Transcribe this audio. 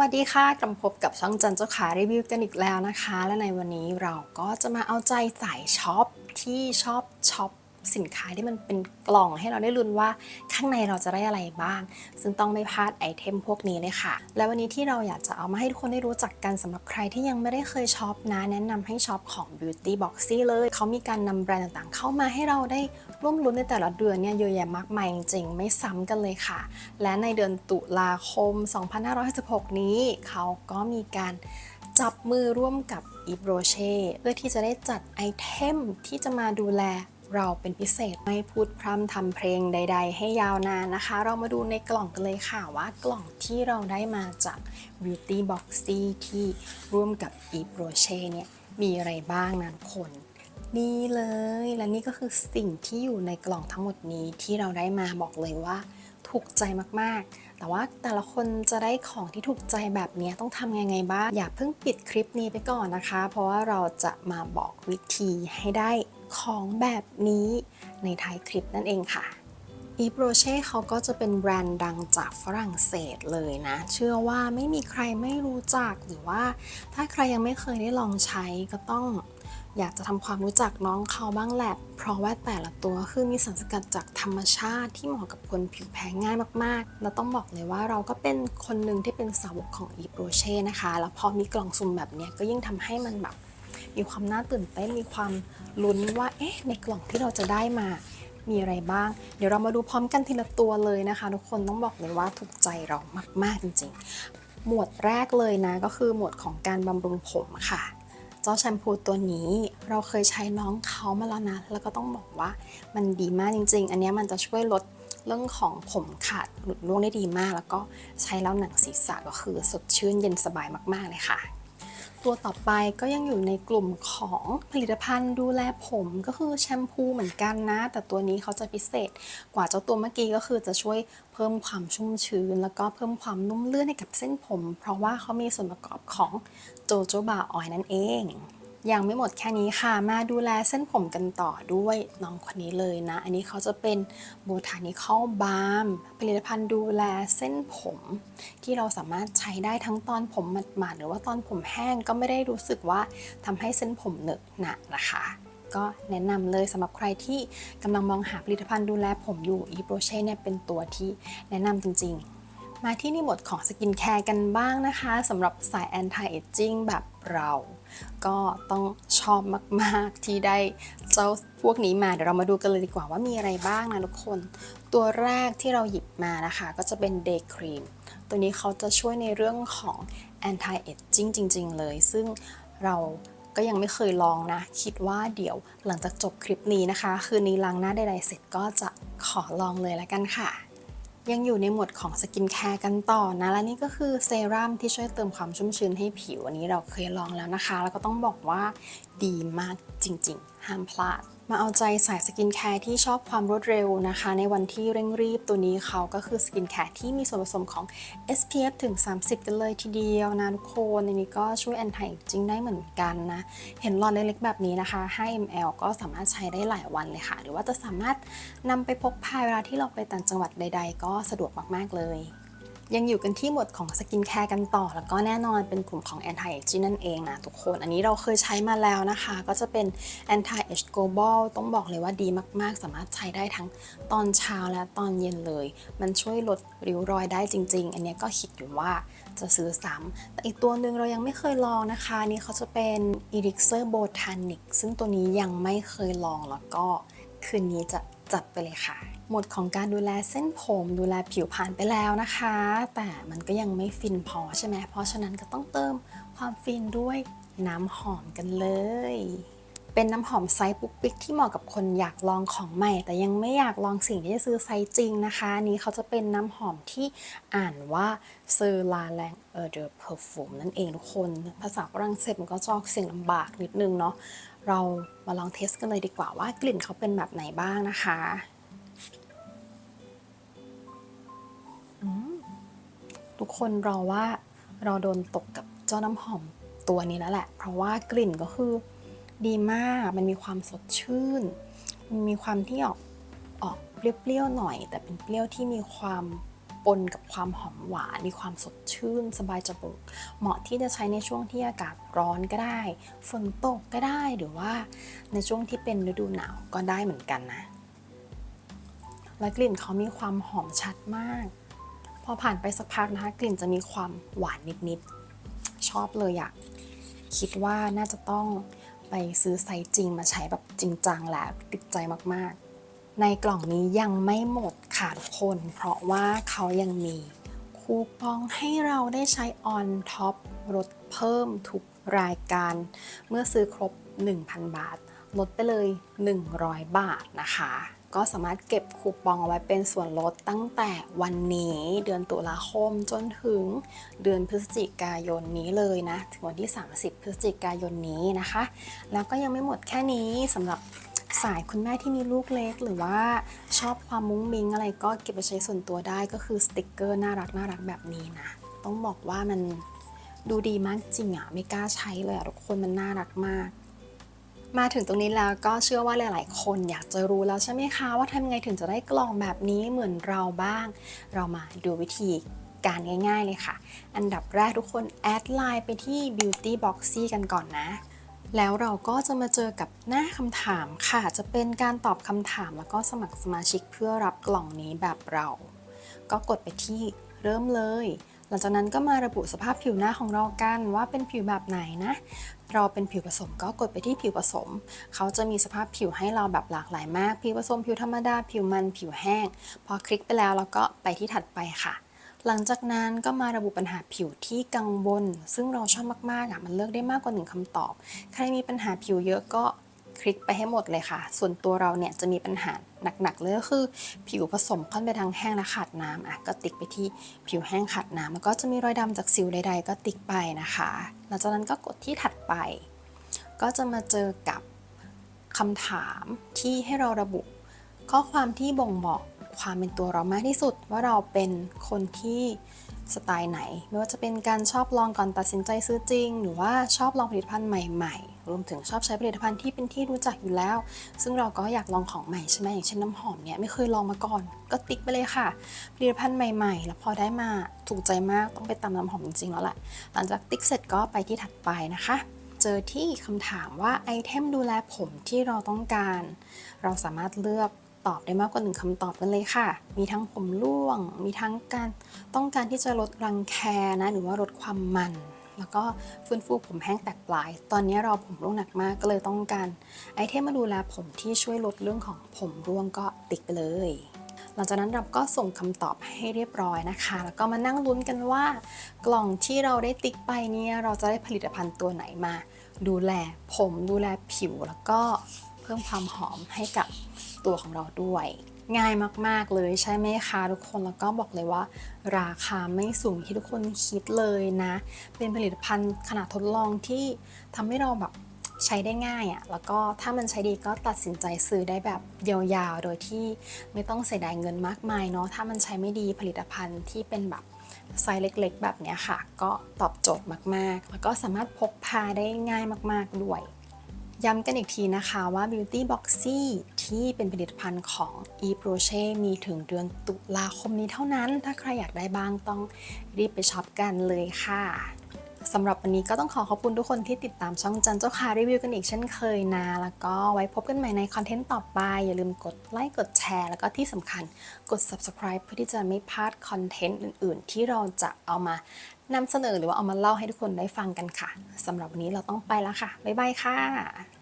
วัสดีค่ะกลับพบกับช่องจันเจ้าขารีวิวกันอีกแล้วนะคะ และในวันนี้เราก็จะมาเอาใจสายช็อปที่ชอบช็อป สินค้าที่มันเป็นกล่องให้เราได้ลุ้นว่าข้างในเราจะได้อะไรบ้าง ซึ่งต้องไม่พลาดไอเทมพวกนี้เลยค่ะ และวันนี้ที่เราอยากจะเอามาให้ทุกคนได้รู้จักกันสำหรับใครที่ยังไม่ได้เคยช็อปนะแนะนำให้ช็อปของ Beauty Boxy เลยเขามีการนำแบรนด์ต่างๆ เข้ามาให้เราได้ร่วมลุ้นในแต่ละเดือนเนี่ยเยอะแยะมากมายจริงๆไม่ซ้ำกันเลยค่ะ และในเดือนตุลาคม 2566 นี้ เขาก็มีการจับมือร่วมกับอีโบรเช่เพื่อที่จะได้จัดไอเทมที่จะมาดูแล เราเป็นพิเศษไม่พูดพร่ำทำเพลงใด ๆ ให้ยาวนานนะคะ เรามาดูในกล่องกันเลยค่ะว่ากล่องที่เราได้มาจาก Beauty Boxy ที่ร่วมกับ e b r o c h e เนี่ยมีอะไรบ้างนะทุกคนนี่เลยและนี่ก็คือสิ่งที่อยู่ในกล่องทั้งหมดนี้ที่เราได้มาบอกเลยว่าถูกใจมากๆ แต่ว่าแต่ละคนจะได้ของที่ถูกใจแบบนี้ต้องทำยังไงบ้าง อย่าเพิ่งปิดคลิปนี้ไปก่อนนะคะ เพราะว่าเราจะมาบอกวิธีให้ได้ ของแบบนี้ในท้ายคลิปนั่นเองค่ะอีโปรเช่เขาก็จะเป็นแบรนด์ดังจากฝรั่งเศสเลยนะ เชื่อว่าไม่มีใครไม่รู้จักหรือว่า ถ้าใครยังไม่เคยได้ลองใช้ก็ต้อง อยากจะทำความรู้จักน้องเขาบ้างแหละ เพราะว่าแต่ละตัวคือมีสารสกัดจากธรรมชาติที่เหมาะกับคนผิวแพ้ง่ายมากๆ แล้วต้องบอกเลยว่าเราก็เป็นคนหนึ่งที่เป็นสาวกของอีโปรเช่นะคะ แล้วพอมีกล่องสุ่มแบบนี้ก็ยิ่งทำให้มันแบบ มีความน่าตื่นเต้นมีความลุ้นว่าเอ๊ะในกล่องที่เราจะได้มามีอะไรบ้าง เดี๋ยวเรามาดูพร้อมกันทีละตัวเลยนะคะ ทุกคนต้องบอกเลยว่าถูกใจเรามาก ๆ จริง ๆ หมวดแรกเลยนะก็คือหมวดของการบำรุงผมค่ะ เจ้าแชมพูตัวนี้เราเคยใช้น้องเขามาแล้วนะ แล้วก็ต้องบอกว่ามันดีมากจริง ๆ อันนี้มันจะช่วยลดเรื่องของผมขาดหลุดร่วงได้ดีมาก แล้วก็ใช้แล้วหนังศีรษะก็คือสดชื่นเย็นสบายมาก ๆ เลยค่ะ ตัวต่อไปก็ยังอยู่ในกลุ่มของผลิตภัณฑ์ดูแลผมก็คือแชมพูเหมือนกันนะ แต่ตัวนี้เขาจะพิเศษกว่าเจ้าตัวเมื่อกี้ก็คือจะช่วยเพิ่มความชุ่มชื้น แล้วก็เพิ่มความนุ่มลื่นให้กับเส้นผม เพราะว่าเขามีส่วนประกอบของโจโจบาออยนั่นเอง ยังไม่หมดแค่นี้ค่ะ มาดูแลเส้นผมกันต่อด้วยน้องคนนี้เลยนะ อันนี้เขาจะเป็น Botanical Balm ผลิตภัณฑ์ดูแลเส้นผม ที่เราสามารถใช้ได้ทั้งตอนผมหมาดๆหรือว่าตอนผมแห้งก็ไม่ได้รู้สึกว่าทำให้เส้นผมเหนอะหนะนะคะก็แนะนำเลยสำหรับใครที่กำลังมองหาผลิตภัณฑ์ดูแลผมอยู่ e p r o c h e เนี่ยเป็นตัวที่แนะนำจริง ๆ มาที่ในหมวดของสกินแคร์กันบ้างนะคะสำหรับสาย anti aging แบบ เรา ก็ต้องชอบมากๆที่ได้เจ้าพวกนี้มาเดี๋ยวเรามาดูกันเลยดีกว่าว่ามีอะไรบ้างนะทุกคน ตัวแรกที่เราหยิบมานะคะ ก็จะเป็น Day Cream ตัวนี้เขาจะช่วยในเรื่องของ anti aging จริง ๆ เลย ซึ่งเราก็ยังไม่เคยลองนะ คิดว่าเดี๋ยวหลังจากจบคลิปนี้นะคะ คืนนี้ล้างหน้าใดๆเสร็จก็จะขอลองเลยละกันค่ะ ยังอยู่ในหมวดของสกินแคร์กันต่อนะและนี่ก็คือเซรั่มที่ช่วยเติมความชุ่มชื้นให้ผิว อันนี้เราเคยลองแล้วนะคะ แล้วก็ต้องบอกว่าดีมากจริงๆ ห้ามพลาด มาเอาใจสายสกินแคร์ที่ชอบความรวดเร็วนะคะ ในวันที่เร่งรีบตัวนี้เขาก็คือสกินแคร์ที่มีส่วนผสมของ SPF ถึง 30 กันเลยทีเดียวนะทุกคนอันนี้ก็ช่วย anti aging ได้เหมือนกันนะ เห็นหลอดเล็กๆแบบนี้นะคะ 5 ml ก็สามารถใช้ได้หลายวันเลยค่ะ หรือว่าจะสามารถนำไปพกพาเวลาที่เราไปต่างจังหวัดใด ๆ ก็สะดวกมากๆเลย ยังอยู่กันที่หมวดของสกินแคร์กันต่อ แล้วก็แน่นอนเป็นกลุ่มของ anti aging นั่นเองนะทุกคน อันนี้เราเคยใช้มาแล้วนะคะ ก็จะเป็น anti age global ต้องบอกเลยว่าดีมาก ๆ สามารถใช้ได้ทั้งตอนเช้าและตอนเย็นเลย มันช่วยลดริ้วรอยได้จริง ๆ อันนี้ก็คิดอยู่ว่าจะซื้อซ้ำแต่อีกตัวหนึ่งเรายังไม่เคยลองนะคะ นี่เขาจะเป็น elixir botanic ซึ่งตัวนี้ยังไม่เคยลองแล้วก็คืนนี้จะ จัดไปเลยค่ะ หมดของการดูแลเส้นผมดูแลผิวผ่านไปแล้วนะคะ แต่มันก็ยังไม่ฟินพอใช่ไหมเพราะฉะนั้นก็ต้องเติมความฟินด้วยน้ำหอมกันเลย เป็นน้ำหอมไซส์ปุ๊กปิ๊กที่เหมาะกับคนอยากลองของใหม่ แต่ยังไม่อยากลองสิ่งที่จะซื้อไซส์จริงนะคะอันนี้เขาจะเป็นน้ำหอมที่อ่านว่าเซอร์ลาแรงเออเดอเพอร์ฟูมนั่นเองทุกคน ภาษาฝรั่งเศสมันก็จอกเสียงลำบากนิดนึงเนาะเรามาลองเทสกันเลยดีกว่าว่ากลิ่นเขาเป็นแบบไหนบ้างนะคะอืทุกคนรอว่าเราโดนตกกับเจ้าน้ำหอมตัวนี้แล้วแหละ เพราะว่ากลิ่นก็คือ ดีมาก มันมีความสดชื่น มันมีความที่ออกออกเปรี้ยวๆหน่อย แต่เป็นเปรี้ยวที่มีความปนกับความหอมหวาน มีความสดชื่น สบายจมูก เหมาะที่จะใช้ในช่วงที่อากาศร้อนก็ได้ ฝนตกก็ได้ หรือว่าในช่วงที่เป็นฤดูหนาวก็ได้เหมือนกันนะ และกลิ่นเขามีความหอมชัดมาก พอผ่านไปสักพักนะคะ กลิ่นจะมีความหวานนิดๆ ชอบเลยอะคิดว่าน่าจะต้อง ไปซื้อไซส์จริงมาใช้แบบจริงจังแล้วติดใจมากๆ ในกล่องนี้ยังไม่หมดค่ะทุกคน เพราะว่าเขายังมีคูปองให้เราได้ใช้ออนท็อปลดเพิ่มทุกรายการ เมื่อซื้อครบ 1,000 บาท ลดไปเลย 100 บาทนะคะ ก็สามารถเก็บคูปองเอาไว้เป็นส่วนลดตั้งแต่วันนี้เดือนตุลาคมจนถึงเดือนพฤศจิกายนนี้เลยนะ ถึงวันที่ 30 พฤศจิกายนนี้นะคะ แล้วก็ยังไม่หมดแค่นี้สำหรับสายคุณแม่ที่มีลูกเล็ก หรือว่าชอบความมุ้งมิ้งอะไรก็เก็บไปใช้ส่วนตัวได้ก็คือสติกเกอร์น่ารักน่ารักแบบนี้นะ ต้องบอกว่ามันดูดีมากจริงอะ่ะไม่กล้าใช้เลยอะทุกคนมันน่ารักมาก มาถึงตรงนี้แล้วก็เชื่อว่าหลาย ๆ คนอยากจะรู้แล้วใช่ไหมคะ ว่าทำไงถึงจะได้กล่องแบบนี้เหมือนเราบ้าง เรามาดูวิธีการง่าย ๆ เลยค่ะ อันดับแรกทุกคนแอดไลน์ไปที่ Beauty Boxy กันก่อนนะ แล้วเราก็จะมาเจอกับหน้าคำถามค่ะ จะเป็นการตอบคำถามแล้วก็สมัครสมาชิกเพื่อรับกล่องนี้แบบเรา ก็กดไปที่เริ่มเลย หลังจากนั้นก็มาระบุสภาพผิวหน้าของเรากันว่าเป็นผิวแบบไหนนะ เราเป็นผิวผสมก็กดไปที่ผิวผสม เขาจะมีสภาพผิวให้เราแบบหลากหลายมาก ผิวผสมผิวธรรมดา ผิวมันผิวแห้ง พอคลิกไปแล้วเราก็ไปที่ถัดไปค่ะ หลังจากนั้นก็มาระบุปัญหาผิวที่กังวลซึ่งเราชอบมากๆอะมันเลือกได้มากกว่าหนึ่งคำตอบ ใครมีปัญหาผิวเยอะก็ คลิกไปให้หมดเลยค่ะ ส่วนตัวเราเนี่ยจะมีปัญหาหนักๆเลยก็คือ ผิวผสมค่อนไปทางแห้งและขาดน้ำอะก็ติ๊กไปที่ผิวแห้งขาดน้ำแล้วก็จะมีรอยดำจากสิวใด ๆ ก็ติ๊กไปนะคะหลังจากนั้นก็กดที่ถัดไป ก็จะมาเจอกับคำถามที่ให้เราระบุ ข้อความที่บ่งบอกความเป็นตัวเรามากที่สุดว่าเราเป็นคนที่สไตล์ไหน ไม่ว่าจะเป็นการชอบลองก่อนตัดสินใจซื้อจริง หรือว่าชอบลองผลิตภัณฑ์ใหม่ ๆ รวมถึงชอบใช้ผลิตภัณฑ์ที่เป็นที่รู้จักอยู่แล้ว ซึ่งเราก็อยากลองของใหม่ใช่ไหมอย่างเช่นน้ำหอมเนี่ยไม่เคยลองมาก่อน ก็ติ๊กไปเลยค่ะผลิตภัณฑ์ใหม่ๆ แล้วพอได้มาถูกใจมากต้องไปตามน้ำหอมจริงๆแล้วแหละหลังจากติ๊กเสร็จก็ไปที่ถัดไปนะคะเจอที่คำถามว่าไอเทมดูแลผมที่เราต้องการ เราสามารถเลือกตอบได้มากกว่าหนึ่งคำตอบกันเลยค่ะ มีทั้งผมร่วง มีทั้งการต้องการที่จะลดรังแคนะ หรือว่าลดความมัน แล้วก็ฟื้นฟูผมแห้งแตกปลาย ตอนนี้เราผมร่วงหนักมากก็เลยต้องการไอเทมมาดูแลผมที่ช่วยลดเรื่องของผมร่วงก็ติ๊กไปเลยหลังจากนั้นเราก็ส่งคำตอบให้เรียบร้อยนะคะ แล้วก็มานั่งลุ้นกันว่า กล่องที่เราได้ติ๊กไปเนี่ยเราจะได้ผลิตภัณฑ์ตัวไหนมา ดูแลผมดูแลผิวแล้วก็เพิ่มความหอมให้กับตัวของเราด้วย ง่ายมาก ๆ เลยใช่ไหมคะทุกคนแล้วก็บอกเลยว่า ราคาไม่สูงที่ทุกคนคิดเลยนะ เป็นผลิตภัณฑ์ขนาดทดลองที่ทำให้เราแบบใช้ได้ง่ายอะ่ะแล้วก็ถ้ามันใช้ดีก็ตัดสินใจซื้อได้แบบยาวๆ โดยที่ไม่ต้องเสียดายเงินมากมายเนาะถ้ามันใช้ไม่ดีผลิตภัณฑ์ที่เป็นแบบไซส์เล็กๆ แบบนี้ค่ะ ก็ตอบโจทย์มากๆ แล้วก็สามารถพกพาได้ง่ายมากๆด้วย ย้ำกันอีกทีนะคะว่า Beauty Boxy ที่เป็นผลิตภัณฑ์ของ e p r o c h e มีถึงเดือนตุลาคมนี้เท่านั้น ถ้าใครอยากได้บ้างต้องรีบไปช็อปกันเลยค่ะสำหรับวันนี้ก็ต้องขอขอบคุณทุกคนที่ติดตามช่องจันเจ้าค่ะรีวิวกันอีกเช่นเคยนะ แล้วก็ไว้พบกันใหม่ในคอนเทนต์ต่อไป อย่าลืมกดไลค์กดแชร์ แล้วก็ที่สำคัญกด subscribe เพื่อที่จะไม่พลาดคอนเทนต์อื่น ๆ ที่เราจะเอามานำเสนอหรือว่าเอามาเล่าให้ทุกคนได้ฟังกันค่ะสำหรับวันนี้เราต้องไปแล้วค่ะ บ๊ายบายค่ะ